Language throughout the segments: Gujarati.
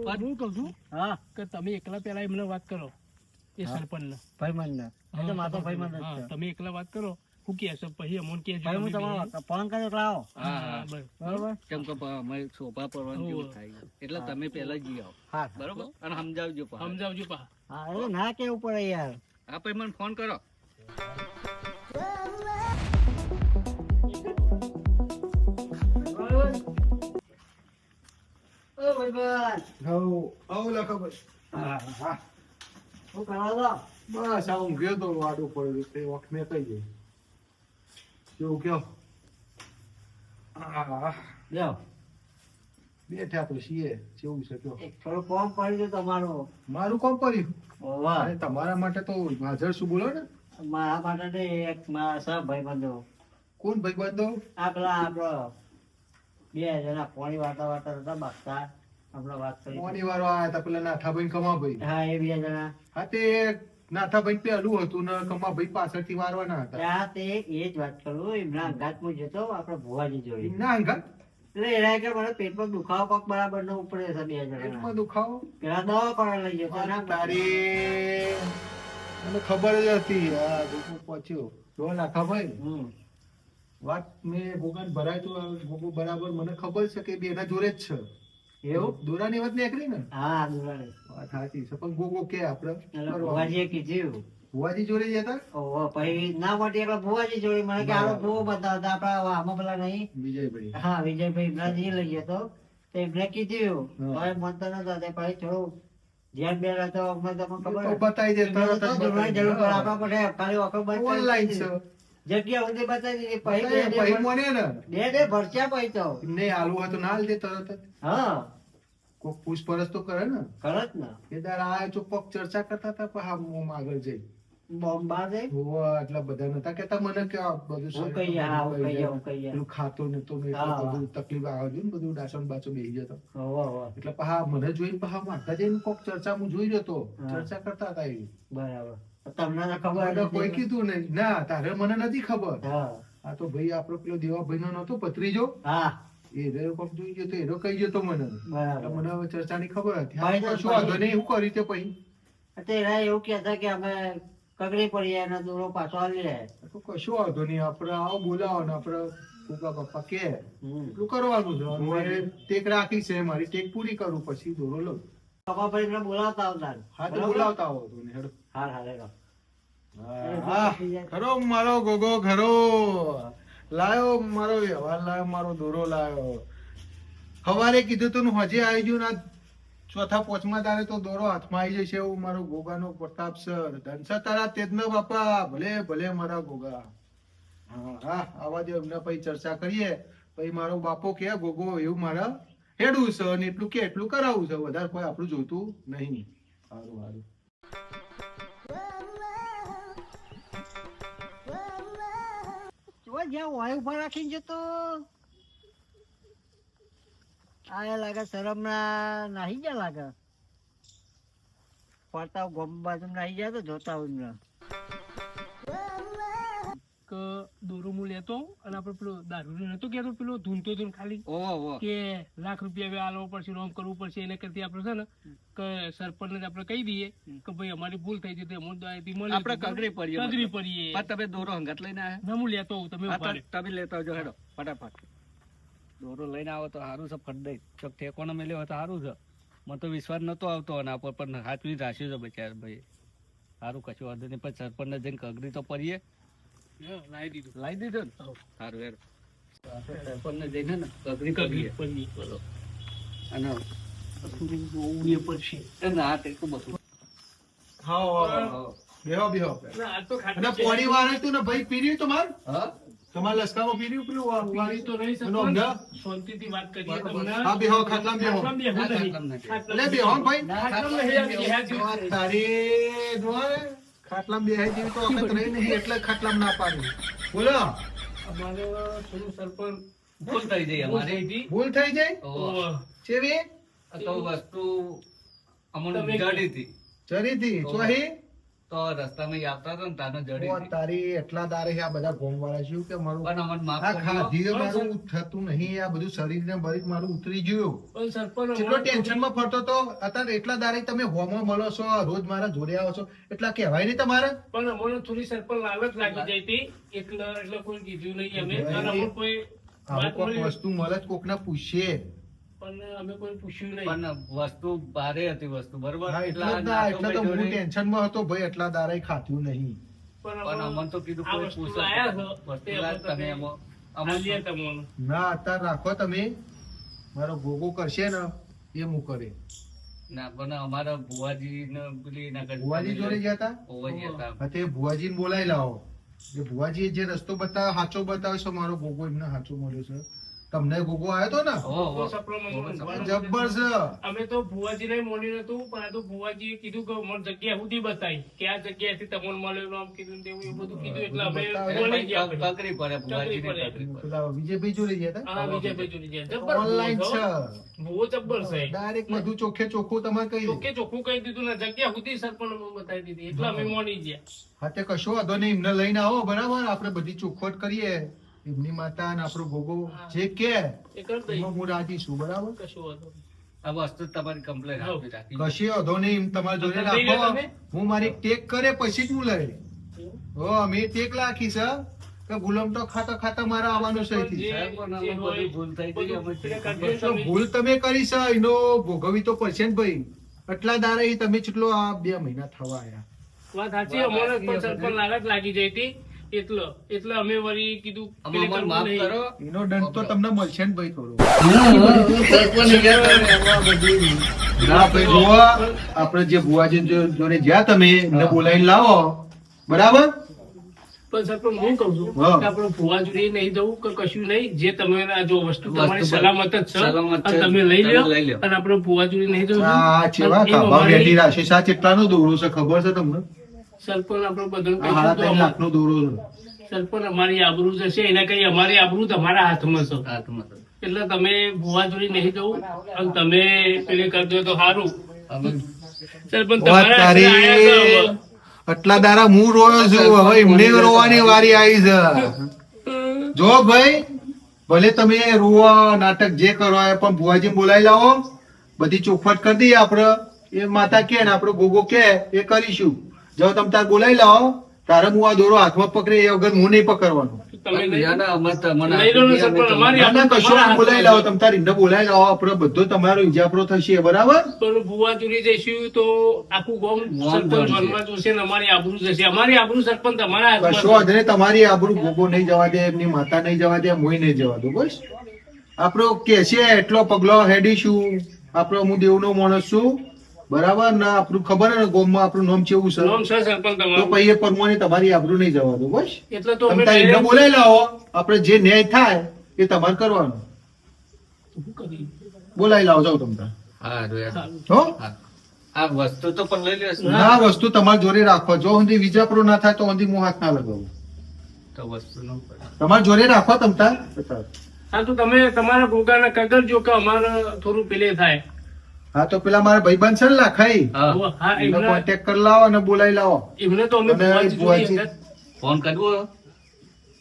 પણ- હું કહું છું હા. કે તમે એકલા પેલા એમને વાત કરો એ હા. સરપંચ ભાઈબંધ એ માતો હા, છે. તમે એકલા વાત કરો હું કે છે પછી અમોને ભાઈ હું તમારો ફોન કર્યો એટલે આવો. હા હા બરોબર? કેમ કે અમે શોભા પડવાનું જેવું હોવે. થાય. એટલે તમે પહેલા જઈ આવો. હા. બરોબર? અને સમજાવજો. સમજાવજો પા હા ના કેવું પડે યાર. પછી મને ફોન કરો. ઓ ભાઈબંધ. હવ આવું લખો ભાઈ. હા હા. શું કરો છો બસ આ ઊંઘ્યો તો વાડું પડ્યું તે વખત મેં કહી દઈ કેવું કયો આહ, લ્યો. બેઠા તો છીએ કેવું છે કયો થોડું કોમ પડી ગયું તમારું. મારું કોમ પડ્યું તમારા માટે તો હાજર શું બોલો ને? મારા માટે ને એક મારા સબ ભાઈબંધો. કોણ ભાઈ બંધો આ પેલા આપણો. બે જણા પાણી વાતા વાતા હતા બાગતા. આપણે વાત કરી મોની વારો આયા હતા પેલા નાથાભાઈ કમાભાઈ. હા એ બે જણા. હા તે નાથાભાઈ પેલું હતું ને કમાભાઈ પાછળથી વારવાના હતા. ત્યાં તે એ જ વાત કરું એમના અંગાતમાં જતો આપણે ભુવાજી જોઈ ના અંગત? એટલે એના કે મને પેટમાં દુખાવો પગ બરાબર ન ઉપડે છે બે જણા પેટમાં દુખાવો? પેલા દવા પણ લઈ જતો ના તારી. મને ખબર જ હતી. આ દુઃખ પહોંચ્યો. જો નાથાભાઈ. હમ. વાત મેં ભોગન ભરાય તો ભોગો બરાબર મને ખબર છે કે બે એના જોડે જ છે. એવું? દોરાની વાત નીકળી ને? હા દુરાણી વાત સાચી છે. પણ ગોગો કે આપણે? ભુવાજીએ કીધું ભુવાજી જોડે જતા ઓહો પછી ના માટે એટલે ભુવાજી જોડી. મને કે આનો ભુવો બતાવતા આપડા આમાં પેલા નહીં. વિજયભાઈ. હા વિજયભાઈ ઇમરાનજી લઈ ગયો તો તો એમને કીધું હવે મનતો નતો તે પછી થોડું ધ્યાન બે તો અમને તો ખબર બતાવી દે તરત જ જરૂર પડે આપણા માટે ખાલી વખત બંધ ઓનલાઈન છે. જગ્યા સુધી બતાવી દીધી. પછી બે બે ભરસ્યા પછી તો. નહીં આલુ હોય તો ના દે તરત જ. હા. કોક પૂછપરછ તો કરે ને? ખરત ને. એ દાર આ ચોપક ચર્ચા કરતા હતા પણ હા મોં આગળ જઈ. બોમ્બા દે હોવા એટલા બધા નતા કેતા મને કે આ બધું હું કઈ આ કઈ હું કહીએ પેલું ખાતો ને તો મે બધું તકલીફ આવે ને બધું ડાસણ બાચો બેહી જતો. એટલે પહા મને જોઈને પહા માતા જઈને કોક ચર્ચા હું જોઈ રહ્યો તો. ચર્ચા કરતા હતા એ. બરાબર. તમને ખબર કોઈ કીધું નહીં. ના તારે મને નથી ખબર. હા. આ તો ભાઈ આપણો પેલો દેવાભાઈ નો નતો પત્રીજો હા. એ રહ્યો કોક જોઈ ગયો તો એ રોકાઈ ગયો તો મને. બરાબર. મને હવે ચર્ચાની ખબર હતી. શું વાંધો નહીં હું કરી તે પછી. અત્યારે એવું કહેતા કે અમે કગડી પડી અને દોરો પાછો આવી રહે તો કશું વાંધો નહીં આપણે આવો બોલાવો ને આપણે કુકા પપ્પા કે. એટલું કરવાનું છે. મારે ટેક રાખી છે મારી ટેક પૂરી કરું પછી દોરો લઉં. પપ્પા ભાઈ મને બોલાવતા આવતા હા તો બોલાવતા આવો તું ને હેડો. હા હા. હા. ખરો મારો ગોગો ખરો લાયો મારો વ્યવહાર, લાયો મારો દોરો, લાયો. સવારે કીધું તું હજી આવી ગયું ના ચોથા પોચમાં તારે તો દોરો હાથમાં આવી જશે એવું મારો ગોગાનો પ્રતાપ સર. ધનસર તારા તેજનો બાપા, ભલે ભલે મારા ગોગા. હા હા, આવા દે એમને પછી ચર્ચા કરીએ પછી મારો બાપો કે, ગોગો, એવું મારા હેડવું છે ને એટલું કે, એટલું કરાવવું છે. વધારે કોઈ આપણું જોતું નહીં. સારું સારું. જો જ્યાં વાય ઊભા રાખીને જતો. આ લાગે શરમ ના નાહી ગયા લાગે. ફરતા ગોમ બાજુ નાહી ગયા તો જોતા હોય એમને. કે દોરો હું લેતો અને આપણે પેલો દારૂ નતો કેતો પેલો ધૂનતો હતો ખાલી કે લાખ રૂપિયા હવે આલવો પડશે રોમ કરવું પડશે એને કરતી આપણે છે ને કે સરપંચને આપણે કહી દઈએ કે ભાઈ અમારી ભૂલ થઈ જતી અમને દયાથી મળી આપણે કગરી પડીએ કગરી પડીએ. પણ તમે દોરો હંગાત લઈને આવ્યા ના હું લેતો હું તમે. તમે લેતા આવજો હેડો ફટાફટ. દોરો લઈને આવો તો સારું છે ફટ દઈ ચોક ઠેકોનો મેલ્યો તો સારું છે. મને તો વિશ્વાસ નતો આવતો અને પર પણ હાથવી રાખ્યું છે બચાર ભાઈ. સારું કશું વાંધો નહીં પણ સરપંચને જઈને કગરી તો પડીએ. લાવી દીધું. લાવી દીધો ને? સારું હેડો. સરપંચને જઈને ને કગરી કગરી પડીએ બોલો. અને થોડું જોવું એ પડશે એને હાથ બધું હા બેહો બેહો. ના, આ તો અને પોણી વાળે તું ને ભાઈ પીર્યું તમાર? હા? તમારા લસકામાં પીર્યું પેલું વાળી તો નહીં શાંતિથી વાત કરીએ હા બેહો ખાટલામાં બેહો. ખાટલામાં બેહો. ભાઈ. તારી ને, ખાટલામાં બેહાઈ જેવી તો વખત રહી નહીં એટલે ખાટલામાં ના પાડી. બોલો. અમારે થોડું સરપંચ ભૂલ થઈ જાય ભૂલ અમારી. ભૂલ થઈ જાય. ચેવી તો વસ્તુ અમને જડી હતી. જડી હતી. ચોહી? તો રસ્તામાં આવતા હતા ને તાનો જડી તારી એટલા દારે આ બધા ગોમવાળા છે કે મારું પણ અમને માફ ખાધી મારું થતું નહીં આ બધું શરીર ને બરીક મારું ઉતરી ગયું. પણ સરપંચ કેટલો અમારે- ટેન્શનમાં ફરતો તો અત્યારે એટલા દારે તમે હોમો મળો છો રોજ મારા જોડે આવો છો એટલા કહેવાય નહીં તમારે? પણ અમને થોડી સરપંચ લાલચ લાગી જાય હતી. એટલે એટલે કોઈ કીધું નહીં અમે. અને કોઈ વસ્તુ મળે કોકને પૂછીએ. પણ અમે કોઈ પૂછ્યું નહીં. પણ વસ્તુ ભારે હતી વસ્તુ બરોબર? એટલા એટલે તો હું ભાઈ એટલા દારે ખાધું નહીં. પણ અમને તો કીધું કોઈ તમે. ના અત્યારે રાખો તમે. મારો ભોગો કરશે ને એ હું કરે. ના પણ અમારા ભુવાજી ને પેલી ભુવાજી જોડે ગયા હતા ભુવાજી હતા. ભુવાજી ને બોલાવી લાવો. એ ભુવાજીએ જે રસ્તો બતાવ્યો સાચો બતાવ્યો છે મારો ભોગો એમને સાચો મળ્યો છે. તમને ગોગો આવ્યો તો ને. જબ્બર છે. અમે તો ભુવાજી ને મોડી નતું પણ આ તો ભુવાજી કીધું કે મને જગ્યા સુધી બતાવી. કે આ જગ્યાએથી તમને મળેલું આમ કીધું તેવું એ બધું કીધું એટલે અમે બોલી ગયા તકરી પડે ભુવાજી ને વિજયભાઈ જોડે ગયા હતા? હા વિજયભાઈ જોડી ગયા. જબ્બર ઓનલાઈન છે. ભુવો જબ્બર છે. ડાયરેક્ટ બધું ચોખ્ખે ચોખ્ખું તમારે કહી ચોખે ચોખ્ખે ચોખ્ખું કહી દીધું ને જગ્યા સુધી સરપંચ બતાવી દીધી. એટલે અમે મોડી ગયા. હા તે કશો વાંધો નહીં. એમને લઈને આવો બરાબર? આપણે બધી ચોખવટ કરીએ. એમની માતા અને આપણો ભોગો જે કે એમાં હું રાજી છું બરાબર? કશું વાંધો નહીં. તમારી જોડે રાખો. હું મારી ટેક કરે પછી જ હું લઈ હો અમે ટેક રાખી છે કે ગુલામ તો ખાતા ખાતા મારે આવવાનું છે ભૂલ તમે. કરી છે? એનો ભોગવી તો પડશે ને ભાઈ. એટલા દારે ઈ તમે કેટલો આ બે મહિના થવા આવ્યા વાત સાચી અમારે લાગી જાય હતી. એટલે એટલે અમે વળી કીધું માફ કરો. એનો દંડ તો તમને મળશે ને ભાઈ થોડો. ને ભાઈ આપણે જે ભુવાજી જો- જોડે જ્યાં તમે એમને બોલાવીને લાવો. બરાબર? પણ સરપંચ હું કહું છું. કે આપણે ભુવા જોડે નહીં જવું કે કશું નહીં જે તમે આ જો વસ્તુ તમારી સલામત જ છે છે. તમે લઈ લો અને આપણે ભુવા જોડે નહીં જવું. આ ચેવા અને કાબા બેઠી રાશિ સા કેટલાનો દોરો છે? ખબર છે તમને? સરપંચ આપણો લાખનો દોરો સરપંચ અમારી આબરૂ જશે એના કઈ અમારી આબરૂ તમારા હાથમાં છે. હાથમાં એટલે તમે ભુવા જોડે નહીં જવું અને તમે પેલે કરજો તો સારું. સરપંચ તમારા. આટલા દારા હું રોયો છું હવે એમને રોવાની વારી આવી છે. જો ભાઈ ભલે તમે રોવા નાટક જે કરો એ પણ ભુવાજી બોલાવી લાવો. બધી ચોખવટ કરી દઈએ આપડે એ માતા કે ને આપડે ગોગો કે એ કરીશું. જો તમે તાર બોલાવી લાવો તારે હું આ દોરો હાથમાં પકડે એ વગર હું નહીં પકડવાનું. ના, ના, ને ના, ના, બોલાવી લાવો તમે તાર બોલાવી લાવો આપડે બધો તમારો ઇજાપરો થશે બરાબર? પણ ભુવા જોડે જઈશું તો આખું ગામ સરપંચ જોશે ને અમારી આબરૂ જશે. અમારી આબરૂ સરપંચ તમારા કશો વાંધો તમારી આબરૂ ગોગો નહીં જવા દે એમની માતા નહીં જવા દે મોય નહીં જવા દો બસ. આપણો કે છે એટલો પગલો હેડીશું. આપણો હું દેવનો માણસ છું. બરાબર? ને આપણું ખબર હે ને ગોમમાં આપણું નામ કેવું છે? નામ છે સરપંચ તો તમારું. પછી એ પરમાને તમારી આબરૂ નહીં જવા દો બસ. એટલે તો અમે એમને બોલાવી લાવો. આપણે જે ન્યાય થાય એ તમારે કરવાનો? બોલાવી લાવો જાવ તમને હા, રોયા. હો? આ વસ્તુ તો પણ લઈ લેશું. ના વસ્તુ તમારી જોડે રાખો. જો સુધી વિજાપરો ના થાય તો સુધી હું હાથ ના લગાવું. તો વસ્તુ ન. તમારી જોડે રાખો તમતા હા તો તમે તમારા ગોગાના કગર જો કે અમારે થોડું પેલે થાય. હા તો પેલા મારા ભાઈબંધ છે ને લાખાઈ એનો કોન્ટેક્ટ કરી લાવો અને બોલાવી લાવો. એમને તો અમે ફોન કરવો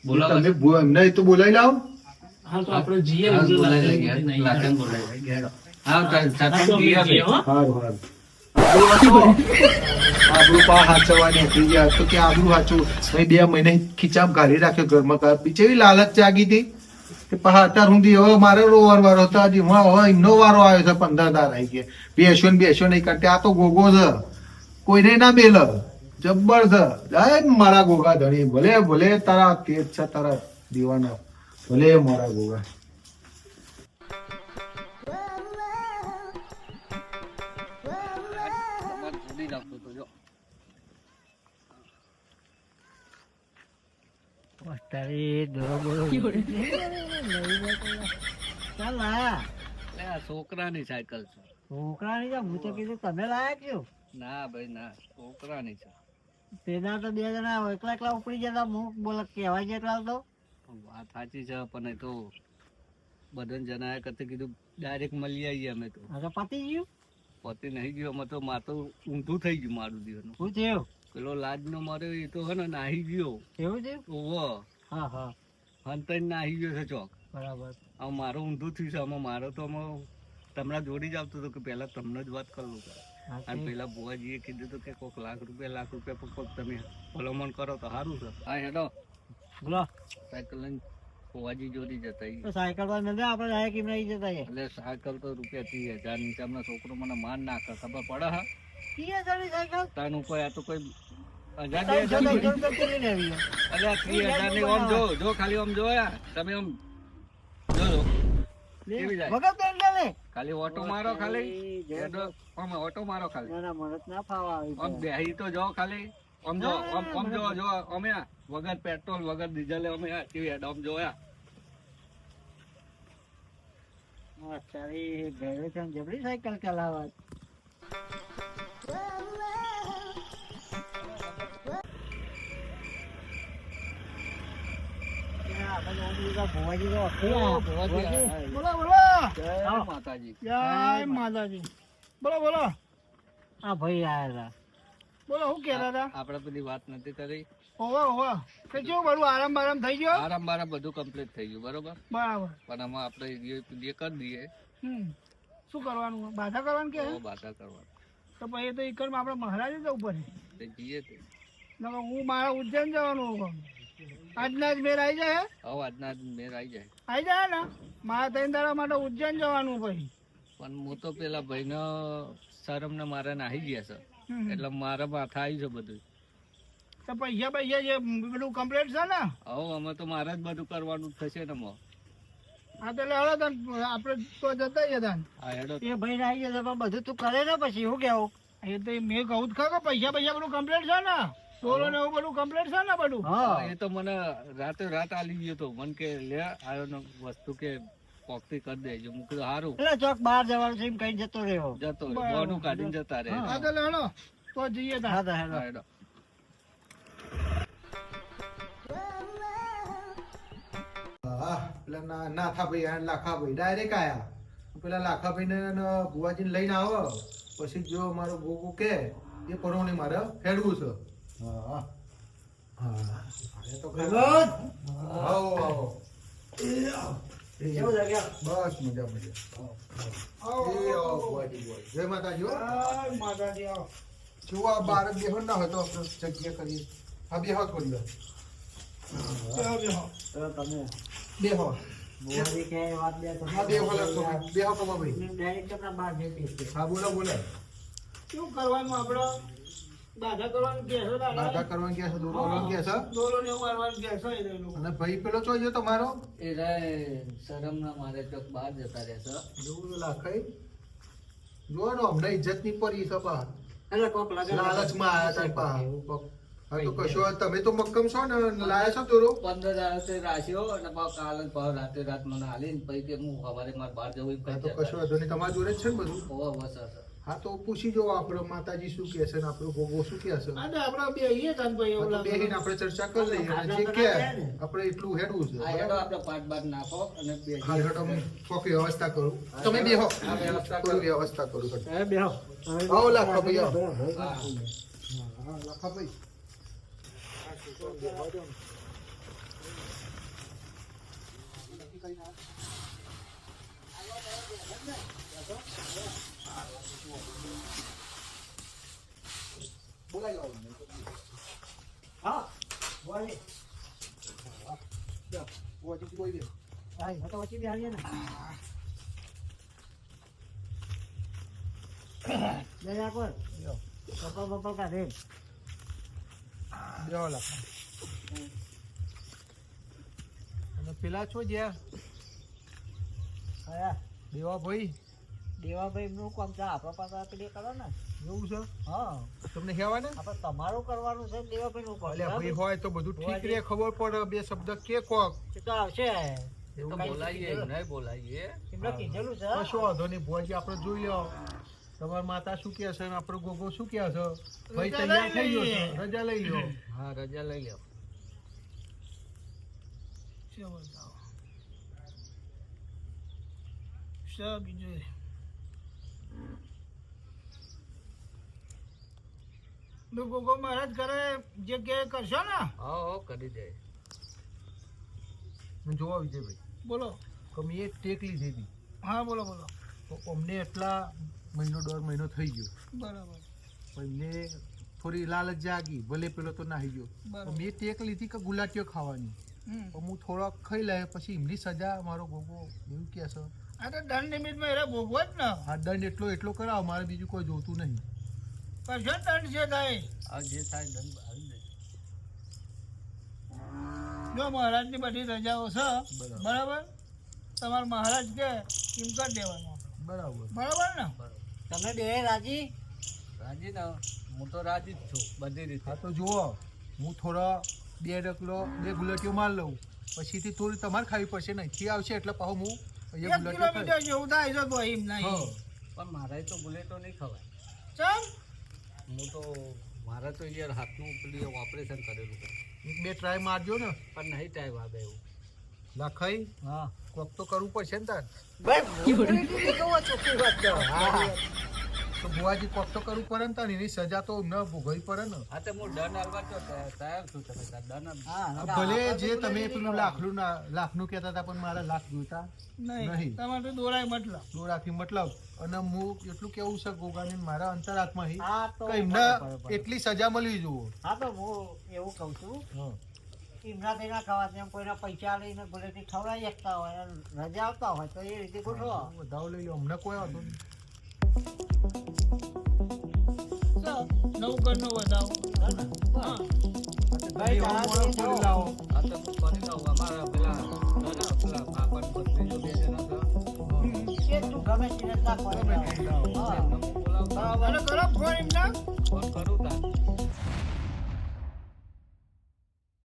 બોલાવો. તમે એમને તો બોલાવી લાવો. હા તો આપણે જઈએ બોલાવી. હા, હા, આબરૂ પા હતી કે આબરૂ હાચું? અહીં બે મહિને ખીચામ કાઢી રાખ્યો ઘરમાં. બીજેવી લાલચ જાગી હતી? કે અત્યાર સુધી હવે મારે રોવાર વારો હતો, હજી હું હવે એમનો વારો આવ્યો છે પંદર દાર આવી ગયા. બેસો ને બેસો નહીં કરતા આ તો ગોગો છે. કોઈને ના બેલ. જબ્બર છે. મારા ગોગા ધણી. ભલે ભલે તારા તેજ છે, તારા દીવાના. ભલે મારા ગોગા. ચાલ લાયા એટલે આ છોકરાની સાયકલ છે. છોકરાની તો હું તો કીધું તમે લાયા કયો ના ભાઈ ના છોકરાની છે. તેના તો બે જણા એકલા એકલા ઉપડી જતા હું બોલ કહેવાય જેટલા તો? વાત સાચી છે પણ એ તો બધાને જણાયા કરતા કીધું ડાયરેક્ટ મળી આવીએ અમે તો. તો પતી ગયું? પતિ નહીં ગયું અમે તો માર તો ઊંધું થઈ ગયું મારું દિવસનું શું થયું? પેલો લાજનો મારે એ તો હે ને નાહી ગયો. એવું છે? ઓવો હા હા. હંતઈ નાહી ગયો છે ચોક. બરાબર. આ મારું ઊંધું થયું છે. આમાં મારો તો આમાં તમને જોડી જ આવતો હતો કે પહેલા તમને જ વાત કરું અને પેલા બુવાજીએ કીધું હતું કે કોઈક લાખ રૂપિયા લાખ રૂપિયા પર કોઈક તમે ભલામણ કરો તો સારું છે. હા હેડો. બોલો. સાયકલ લઈને બુવાજી જોડી જતા સાયકલ પર નથી આપણે એમને આવી જતા એટલે સાયકલ તો રૂપિયા ત્રીસ હજાર નીચે છોકરો મને માન નાખે ખબર પડે હા? ત્રીસ હજારની સાયકલ? તાનું કોઈ આ તો કોઈ ખાલી ઓટો મારો ખાલી. ઓટો મારો ખાલી. ના ના તો ના ફાવા આવી આમ બેહી તો જો ખાલી. આમ જો આમ જો જો અમે વગર પેટ્રોલ વગર ડીઝલ અમે આ કેવી હેડ આમ જોયા. અત્યારે ઘરે છે જબરી સાયકલ ચલાવવા. બધી વાત નથી કરી આરામ બારામ થઈ ગયો આરામ બારામ બધું કમ્પ્લીટ થઈ ગયું બરોબર બરાબર પણ આમાં આપણે કરી દઈએ હમ શું કરવાનું બાધા કરવાનું કે બાધા કરવા તો પછી તો ઈકરમાં આપણે મહારાજ જવું પડે જઈએ હું મારા ઉજ્જૈન જવાનું. આજના જ મેર આવી જાય હવે આજના જ મેર આવી જાય. આવી જાય ને? મારા ત્રણ દાડા માટે ઉજ્જૈન જવાનું પછી પણ હું તો પેલા ભાઈનો શરમ ને મારે નાહી ગયા છે. એટલે મારા માથા આવી છે બધું. તો પૈસા પૈસા જે બધું કમ્પ્લીટ છે ને? હવે અમે તો મારે જ બધું કરવાનું જ થશે ને મો. હા તો એટલે હળો તને આપણે તો જતા જઈએ હેડો એ ભાઈ આવી જશે પણ બધું તું કરે ને પછી શું કેવું? એ તો મેં કહું જ ખરો પૈસા પૈસા બધું કમ્પ્લીટ છે ને? ટોલો ને એવું બધું કમ્પ્લીટ છે ને બધું? હા. એ તો મને રાતે રાત આલી ગયો તો મન કે લે આવ્યો ને વસ્તુ કે પોકતી કરી દેજો મૂકી કીધું સારું એટલે ચોક બહાર જવાનું છે એમ કઈ જતો રહ્યો. જતો બોનું કાઢીને જતા રહે. હા તો હળો તો જઈએ તા. હા તો હેલો હા, હેડો. પેલા ના નાથાભાઈ અને લાખાભાઈ. ડાયરેક્ટ આયા. પેલા લાખાભાઈને ને ભુવાજીને લઈને આવો. પછી જો મારો ગોગો કે એ પરોણે મારે હેડવું છે. હા હા એ તો! આવો આવો કેવું લાગ્યા? બસ મજા મજા જય માતાજી હો. માતાજી આવો જો આ બાર બેહો ના હોય તો આપણે જગ્યા કરીએ હા બેહો થોડી વાર બેહો. તમે બેહો ભુવાજી કે વાત બે તો હા બેહો કમા ભાઈ ડાયરેક્ટ બહાર જતી છે હા બોલો બોલો શું કરવાનું આપણે બાધા કરવાનું કે છે દાદા? દાદા કરવાનું કે છે દોરો કે છે? ને એવું મારવાનું કે છે એ લોકો. અને ભાઈ પેલો ચોઈ તમારો? એ રે શરમ ના મારે તો બહાર જતા રહેશે જોવું લાખાઈ? જો નો હમણાં ઇજ્જતની પરી છે પા એટલે કોક લાગે લાલચમાં આયા તા પા હા તો કશો તમે તો મક્કમ છો ને? લાયા છો દોરો પંદર દાડે રાખ્યો અને પાછો કાલ ને પાછો રાતે રાત મને હાલીને પછી કે હું સવારે મારે બહાર જવું તો કશો વાંધો નહીં. તમારા જોડે જ છે ને બધું? બસ હશે. હા તો પૂછી જો આપણે માતાજી શું કહે છે ને આપણો ગોગો શું કહે છે? અને તો આપણે બેહીએ તાન ભાઈ એવું હા લાગે. બેહીને આપણે ચર્ચા કરી લઈએ અને જે કે આપણે એટલું હેડવું છે આ હેડો આપણે પાટ બાટ નાખો અને બે હા હેડો હું કોફી વ્યવસ્થા કરું. તમે બેહો. આ વ્યવસ્થા કરું. વ્યવસ્થા કરું. હવે બેહો. આવો લાખો ભાઈ આવો. હા. હા લાખા ભાઈ. હા ભુવાજી ભુવાજી બોલી દે. હા એ તો વચ્ચે બેહાડીએ ને જય પર કપલ બપલ કાઢે બેહો લાખા. અને પેલા છો જ્યાં કયા દેવા ભાઈ દેવાભાઈ નું કામ છે આપણા પાસે આપી કરો ને. એવું છે? હા. તમને હેવા ને આપણે તમારું કરવાનું છે દેવાભાઈ નું અલ્યા ભાઈ હોય તો બધું ઠીક રે ખબર પડે બે શબ્દ કે કોક. તો આવશે. એ બોલાઈએ નહીં બોલાઈએ. એમને કીધેલું છે? કશો વાંધો નહીં ભુવાજી આપણે જોઈ લો તમાર માતા શું કહે છે આપણો ગોગો શું કહે છે? ભાઈ રજા તૈયાર થઈ લઈ ગયો છે. રજા લઈ લો હા રજા લઈ લો? શું બીજું? ગોગો મહારાજ ઘરે જે કે કરશો ને? હા હો કરી દે. જોવા વિજયભાઈ બોલો. કમ એક ટેક લીધી હતી. હા બોલો બોલો. તો અમને એટલા મહિનો દોઢ મહિનો થઈ ગયો. બરાબર. મેં થોડી લાલચ જાગી. ભલે પેલો તો નાહી ગયો. મેં ટેક લીધી કે ગુલાટીઓ ખાવાની. હમ. હું થોડોક ખાઈ લે પછી એમની સજા મારો ગોગો એવું કે છે. આ તો દંડ નિમિત્તમાં એટલે ભોગવો જ ને. આ દંડ એટલો એટલો કરાવ મારે બીજું કોઈ જોતું નહીં. ને દંડ છે થાય. આ જે થાય દંડ આવી દે જો મહારાજની બધી રજાઓ છે બરાબર. તમારો મહારાજ કે એમ કરી દેવાનો બરાબર. બરાબર ને? તમે બે રાજી? રાજી ને હું તો રાજી જ છું બધી રીતે. તો જુઓ હું થોડો બે ડકલો બે ગુલાટીઓ માર લઉં. પછીથી થોડી તમારે ખાવી પડશે નહીં. આવશે એટલે પાછું હું એક કિલોમીટર જેવું થાય છે તો એમ નહીં. પણ મારે તો બુલેટો નહીં ખવાય. ચમ? હું તો મારે તો યાર હાથનું પેલું ઓપરેશન કરેલું એક બે ટ્રાય મારજો ને. પણ નહીં ટાઈમ આવે એવું. લખાઈ? હા. કોક તો કરવું પડશે ને તાર. ભાઈ વાત કરો. હા. તો ભુવાજી કોક તો કરવું પડે ને તને એની સજા તો ન ભોગવવી પડે ને. હા તો હું ડન હાલવા તો તૈયાર છું તમે ડન હા ભલે જે તમે પેલું લાખનું ના લાખનું કહેતા હતા પણ મારા લાખ જોઈતા નહીં. તમારે તો દોરાય મતલબ. દોરાથી મતલબ. અને હું એટલું કેવું છે ગોગાને મારા અંતરાત્મા હી એમને એટલી સજા મળવી જુઓ. હા તો હું એવું કહું છું. એમનાથી ના એમ કોઈના પૈસા લઈને ભલે ખવડાવી શકતા હોય રજા આવતા હોય તો એ રીતે ગોઠવો. વધાવ લઈ લો. અમને કોઈ વાંધો નહીં. નવ ઘરનો વધાવો હા ભાઈ. લાવો તો કરી અમારા પેલા બે જણા હતા. તું ગમે તે ફોન એમના ફોન કરું